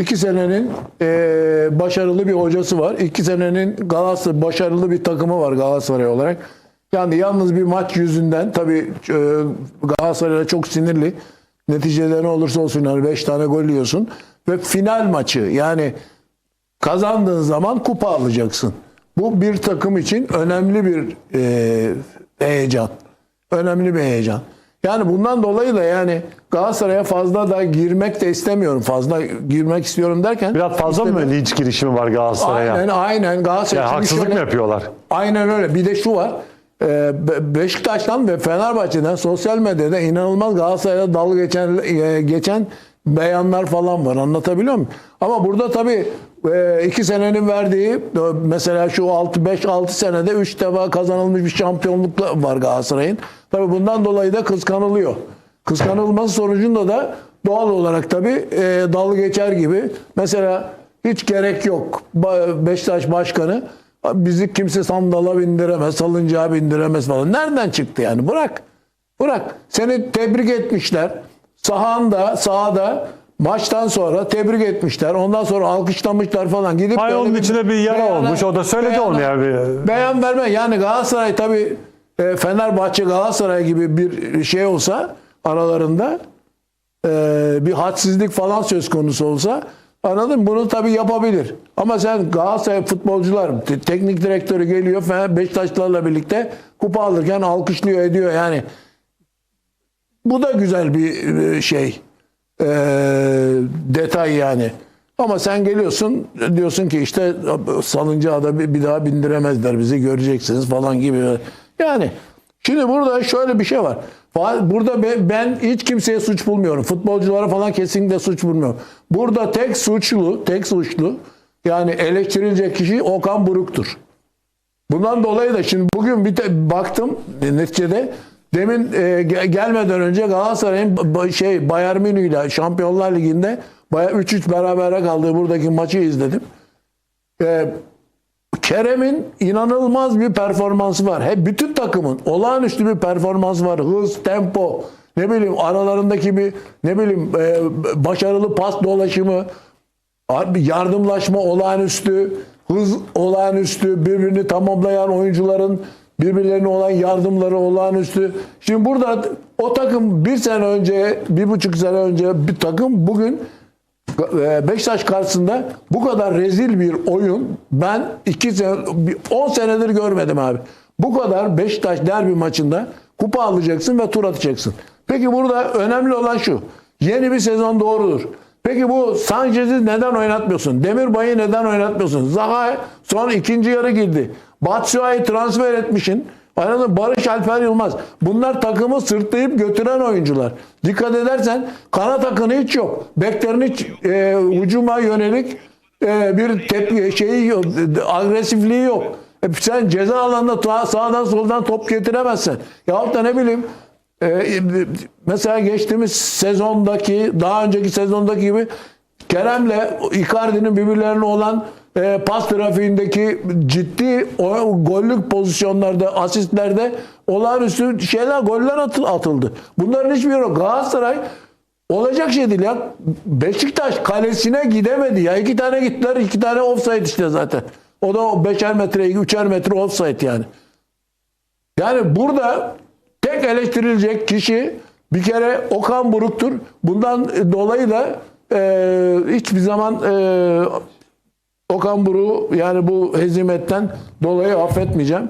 iki senenin e, başarılı bir hocası var. İki senenin Galatasaray başarılı bir takımı var Galatasaray olarak. Yani yalnız bir maç yüzünden tabii e, Galatasaray'a çok sinirli. Neticede ne olursa olsun yani 5 tane gol yiyorsun. Ve final maçı yani kazandığın zaman kupa alacaksın. Bu bir takım için önemli bir e, heyecan. Önemli bir heyecan. Yani bundan dolayı da yani Galatasaray'a fazla da girmek de istemiyorum. Fazla girmek istiyorum derken. Biraz fazla mı linç girişimi var Galatasaray'a? Aynen aynen Galatasaray. Yani haksızlık şöyle- mı yapıyorlar? Aynen öyle. Bir de şu var. Ee, Be- Beşiktaş'tan ve Fenerbahçe'den sosyal medyada inanılmaz Galatasaray'a dalga geçen e, geçen beyanlar falan var. Anlatabiliyor muyum? Ama burada tabii iki senenin verdiği mesela şu 6 5 6 senede 3 defa kazanılmış bir şampiyonluk var Galatasaray'ın. Tabii bundan dolayı da kıskanılıyor. Kıskanılması sonucunda da doğal olarak tabii e, dalga geçer gibi. Mesela hiç gerek yok. Beşiktaş Başkanı bizi kimse sandala bindiremez, salıncağa bindiremez falan. Nereden çıktı yani? Bırak. Bırak. Seni tebrik etmişler. Sahanda, sahada maçtan sonra tebrik etmişler. Ondan sonra alkışlamışlar falan. Gidip Hay böyle onun bir içinde bir yara beyana- olmuş. O da söyledi beyana- onu yani. Bir- Beyan verme. Yani Galatasaray tabii e, Fenerbahçe Galatasaray gibi bir şey olsa aralarında e, bir hadsizlik falan söz konusu olsa anladın mı? Bunu tabii yapabilir. Ama sen Galatasaray futbolcular te- teknik direktörü geliyor Fener Beşiktaşlarla birlikte kupa alırken alkışlıyor ediyor yani. Bu da güzel bir e, şey. E, detay yani. Ama sen geliyorsun diyorsun ki işte salıncağa da bir, daha bindiremezler bizi göreceksiniz falan gibi. Yani şimdi burada şöyle bir şey var. Burada be- ben hiç kimseye suç bulmuyorum. Futbolculara falan kesinlikle suç bulmuyorum. Burada tek suçlu, tek suçlu yani eleştirilecek kişi Okan Buruk'tur. Bundan dolayı da şimdi bugün bir baktım neticede demin e, ge- gelmeden önce Galatasaray'ın şey Bayern Münih ile Şampiyonlar Ligi'nde baya 3-3 berabere kaldığı buradaki maçı izledim. E, Kerem'in inanılmaz bir performansı var. Hep bütün takımın olağanüstü bir performansı var. Hız, tempo, ne bileyim aralarındaki bir ne bileyim e, başarılı pas dolaşımı, yardımlaşma olağanüstü, hız olağanüstü, birbirini tamamlayan oyuncuların birbirlerine olan yardımları olağanüstü. Şimdi burada o takım bir sene önce, bir buçuk sene önce bir takım bugün e, Beşiktaş karşısında bu kadar rezil bir oyun ben iki sene, 10 senedir görmedim abi. Bu kadar Beşiktaş derbi maçında kupa alacaksın ve tur atacaksın. Peki burada önemli olan şu. Yeni bir sezon doğrudur. Peki bu Sanchez'i neden oynatmıyorsun? Demirbay'ı neden oynatmıyorsun? Zaha son ikinci yarı girdi. Batshuayi transfer etmişin. Anladın? Barış Alper Yılmaz. Bunlar takımı sırtlayıp götüren oyuncular. Dikkat edersen kanat akını hiç yok. Beklerin hiç e, hücuma yönelik e, bir tepki şeyi yok, agresifliği yok. E, sen ceza alanında sağdan soldan top getiremezsin. Yahut da ne bileyim e, mesela geçtiğimiz sezondaki daha önceki sezondaki gibi Kerem'le Icardi'nin birbirlerine olan e, pas trafiğindeki ciddi o, gollük pozisyonlarda, asistlerde olağanüstü şeyler, goller atı- atıldı. Bunların hiçbiri yok. Galatasaray olacak şey değil ya. Beşiktaş kalesine gidemedi ya. İki tane gittiler, iki tane offside işte zaten. O da beşer metre, üçer metre offside yani. Yani burada tek eleştirilecek kişi bir kere Okan Buruk'tur. Bundan dolayı da e, hiçbir zaman e, Okan Buruk'u yani bu hezimetten dolayı affetmeyeceğim.